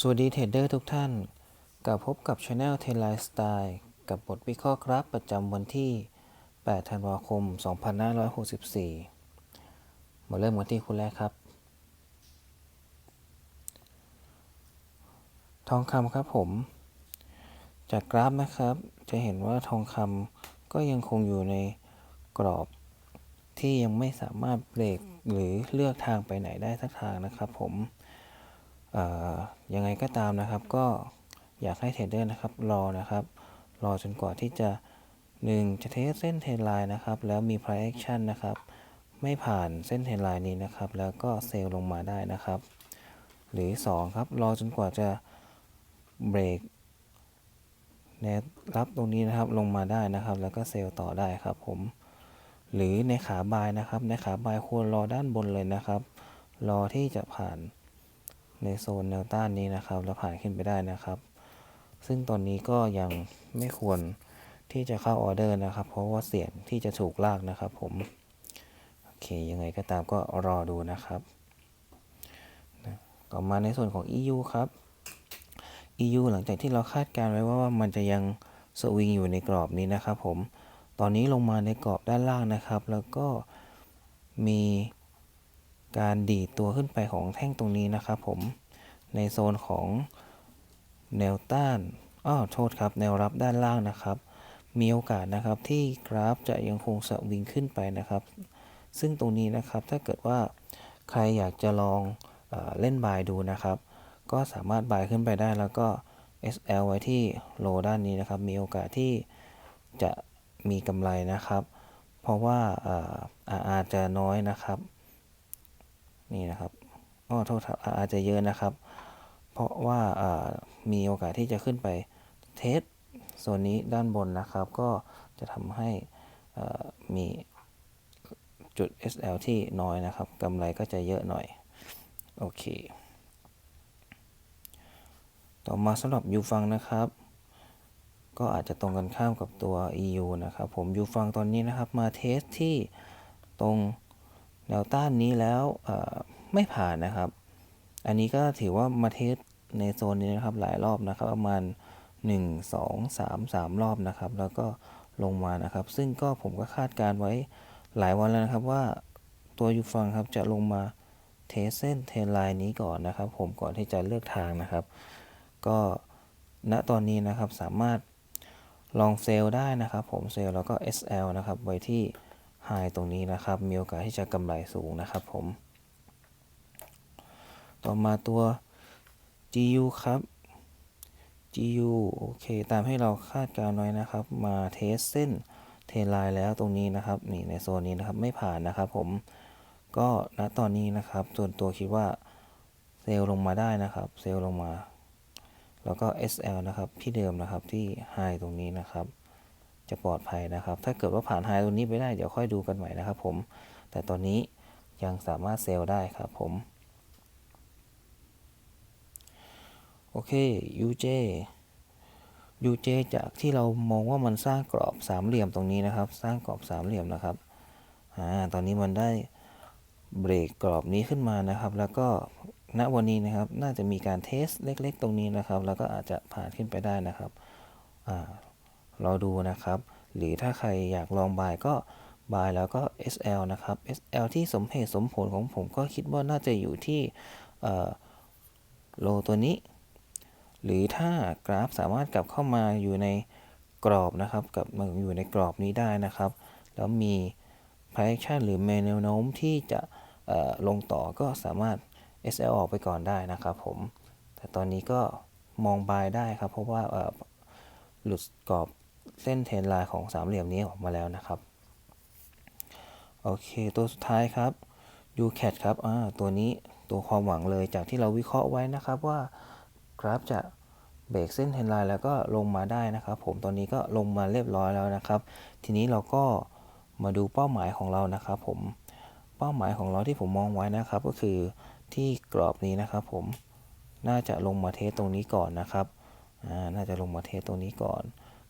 สวัสดีเทรดเดอร์ทุกท่านกลับพบกับช anel เทรนไลฟ์สไตล์กับบทวิเคราะห์ครับประจำวันที่ 8 ธันวาคม 2564 มาเริ่มกันที่คุณแรกครับ ทองคำครับผม จากกราฟนะครับ จะเห็นว่าทองคำก็ยังคงอยู่ในกรอบที่ยังไม่สามารถเบรกหรือเลือกทางไปไหนได้สักทางนะครับผม ยังไงก็ตามนะครับ ก็อยากให้เทรดเดอร์นะครับรอนะครับ รอจนกว่าที่จะ 1 จะเทสเส้นเทรนไลน์นะครับ แล้วมี price action นะครับ ไม่ผ่านเส้นเทรนไลน์นี้นะครับ แล้วก็เซลล์ลงมาได้นะครับ หรือ 2 ครับ รอจนกว่าจะเบรกแนวรับตรงนี้นะครับลงมาได้นะครับ แล้วก็เซลล์ต่อได้ครับผม หรือในขาบายนะครับ ในขาบายควรรอด้านบนเลยนะครับ รอที่จะผ่าน ในโซนแนวต้านนี้นะครับ แล้วผ่านขึ้นไปได้นะครับ ซึ่งตอนนี้ก็ยังไม่ควรที่จะเข้าออเดอร์นะครับ เพราะว่าเสี่ยงที่จะถูกลากนะครับ ผม โอเค ยังไงก็ตามก็รอดูนะครับ ต่อมาในส่วนของ EU ครับ EU หลังจากที่เราคาดการไว้ว่ามันจะยังสวิงอยู่ในกรอบนี้นะครับ ผม ตอนนี้ลงมาในกรอบด้านล่างนะครับ แล้วก็มี การดีดตัวขึ้นไปของแท่งตรงนี้นะครับผมในโซนของแนวต้านอ้อโทษครับแนวรับด้านล่างนะครับ มีโอกาสนะครับที่กราฟจะยังคงสวิงขึ้นไปนะครับ ซึ่งตรงนี้นะครับถ้าเกิดว่าใครอยากจะลองเอเล่นบายดูนะครับ ก็สามารถบายขึ้นไปได้แล้วก็ SL ไว้ที่โลด้านนี้นะครับ มีโอกาสที่จะมีกำไรนะครับ เพราะว่าอาจจะน้อยนะครับ นี่นะครับอ้อโทษครับอาจจะเยอะนะครับ เพราะว่ามีโอกาสที่จะขึ้นไปเทสโซนนี้ด้านบนนะครับ ก็จะทำให้มีจุด SL ที่น้อยนะครับกำไรก็จะเยอะหน่อย โอเค ต่อมาสำหรับยูฟังนะครับ ก็อาจจะตรงกันข้ามกับตัว EU นะครับ ผมยูฟังตอนนี้นะครับมาเทสที่ตรง แนวต้านนี้แล้วไม่ผ่านนะครับ อันนี้ก็ถือว่ามาเทสในโซนนี้นะครับหลายรอบนะครับประมาณ 1 2 3 3 รอบนะครับ แล้วก็ลงมานะครับ ซึ่งก็ผมก็คาดการไว้หลายวันแล้วนะครับว่าตัวยูฟังครับจะลงมาเทสเส้นเทนไลน์นี้ก่อนนะครับ ผมก่อนที่จะเลือกทางนะครับ ก็ณตอนนี้นะครับสามารถลองเซลได้นะครับ ผมเซลแล้วก็ SL นะครับไว้ที่ ไฮตรงนี้นะครับ มีโอกาสที่จะกำไรสูงนะครับผม ต่อมาตัว GU ครับ GU โอเค ตามให้เราคาดการณ์ไว้นะครับ มาเทสเส้นเทไลน์แล้วตรงนี้นะครับ นี่ในโซนนี้นะครับไม่ผ่านนะครับผม ก็ณตอนนี้นะครับ ส่วนตัวคิดว่าเซลล์ลงมาได้นะครับ เซลล์ลงมา แล้วก็ SL นะครับที่เดิมนะครับที่ไฮตรงนี้นะครับ จะปลอดภัยนะครับ ถ้าเกิดว่าผ่านไฮตรงนี้ไปได้เดี๋ยวค่อยดูกันใหม่นะครับผม แต่ตอนนี้ยังสามารถเซลล์ได้ครับผม โอเค UJ UJ จากที่เรามองว่ามันสร้างกรอบสามเหลี่ยมตรงนี้นะครับ สร้างกรอบสามเหลี่ยมนะครับอ่าตอนนี้มันได้เบรกกรอบนี้ขึ้นมานะครับ แล้วก็ณวันนี้นะครับน่าจะมีการเทสเล็ก ๆ ตรงนี้นะครับ แล้วก็อาจจะผ่านขึ้นไปได้นะครับอ่า รอดูนะครับ หรือถ้าใครอยากลองบายก็บายแล้วก็ SL นะครับ SL ที่สมเหตุสมผลของผมก็คิดว่าน่าจะอยู่ที่โลตัวนี้ หรือถ้ากราฟสามารถกลับเข้ามาอยู่ในกรอบนะครับกับมาอยู่ในกรอบนี้ได้นะครับ แล้วมี projection หรือแนวโน้มที่จะลงต่อก็สามารถ SL ออกไปก่อนได้นะครับผม แต่ตอนนี้ก็มองบายได้ครับ เพราะว่าหลุดกรอบ เส้นเทนไลน์ของสามเหลี่ยมนี้ออกมาแล้วนะครับ โอเค ตัวสุดท้ายครับ UCAT ครับตัวนี้ตัวความหวังเลยจากที่เราวิเคราะห์ไว้นะครับว่ากราฟจะเบรกเส้นเทนไลน์แล้วก็ลงมาได้นะครับ ผมตอนนี้ก็ลงมาเรียบร้อยแล้วนะครับ ทีนี้เราก็มาดูเป้าหมายของเรานะครับผมเป้าหมายของเราที่ผมมองไว้นะครับ ก็คือที่กรอบนี้นะครับ ผมน่าจะลงมาเทสตรงนี้ก่อนนะครับน่าจะลงมาเทสตรงนี้ก่อน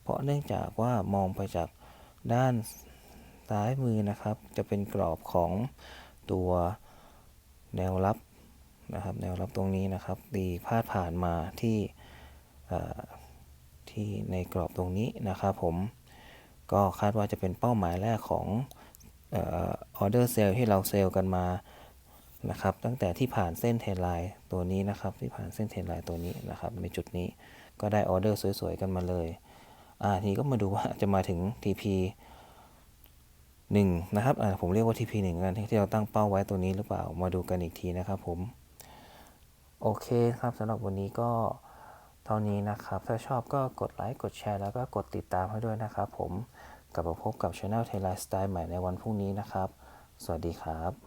เพราะเนื่องจากว่ามองไปจากด้านซ้ายมือนะครับ จะเป็นกรอบของตัวแนวรับนะครับ แนวรับตรงนี้นะครับตีพาดผ่านมาที่ที่ในกรอบตรงนี้นะครับผมก็คาดว่าจะเป็นเป้าหมายแรกของออเดอร์เซลที่เราเซลล์กันมานะครับ ตั้งแต่ที่ผ่านเส้นเทรนไลน์ตัวนี้นะครับ ที่ผ่านเส้นเทรนไลน์ตัวนี้นะครับ ในจุดนี้ก็ได้ออเดอร์สวยๆกันมาเลย อ่าทีนี้ก็มาดูว่าจะมาถึง TP 1นะครับอ่าผมเรียกว่า TP 1กันที่เราตั้งเป้าไว้ตัวนี้หรือเปล่ามาดูกันอีกทีนะครับผม โอเคครับสำหรับวันนี้ก็เท่านี้นะครับ ถ้าชอบก็กดไลค์กดแชร์แล้วก็กดติดตามให้ด้วยนะครับผมกลับมาพบกับช anel เทไลฟ์สไตล์ใหม่ในวันพรุ่งนี้นะครับ สวัสดีครับ